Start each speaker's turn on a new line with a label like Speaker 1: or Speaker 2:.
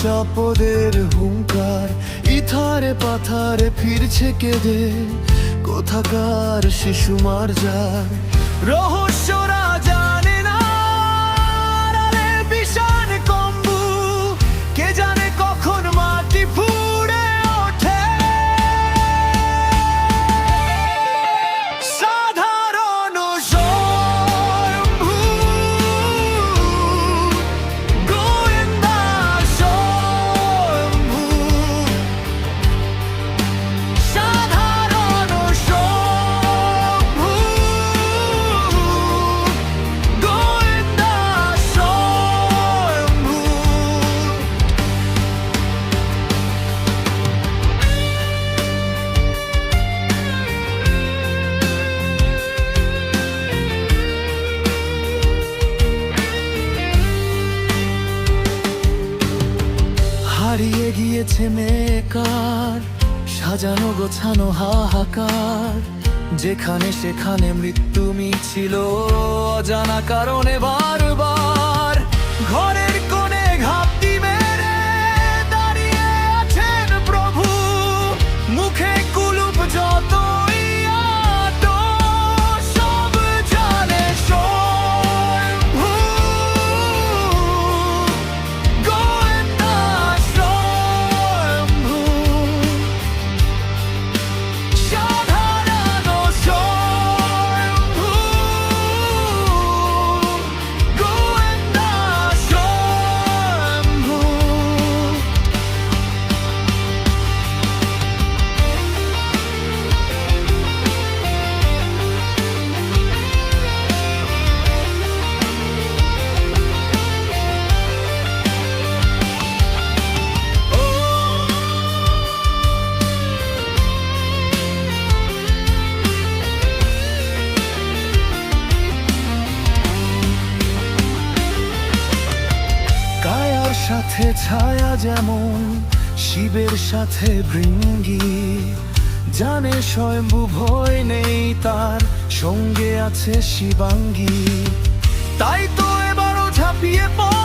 Speaker 1: শপদের হুঙ্কার ইথারে পাথারে ফিরছে কেঁদে কোথাকার শিশু মার যার রহস্য হারিয়ে গিয়েছে মেকার, সাজানো গোছানো হাহাকার। যেখানে সেখানে মৃত্যু মিছিল, অজানা কারণে বারবার। ঘরের কোণে ঘাপটি মেরে দাঁড়িয়ে আছেন প্রভু, মুখে কুলুপ যতই সাথে ছায়া যেমন শিবের সাথে ভৃঙ্গি, জানে স্বয়ম্ভু ভয় নেই তার সঙ্গে আছে শিবাঙ্গী। তাই তো এবারও ঝাঁপিয়ে পড়ে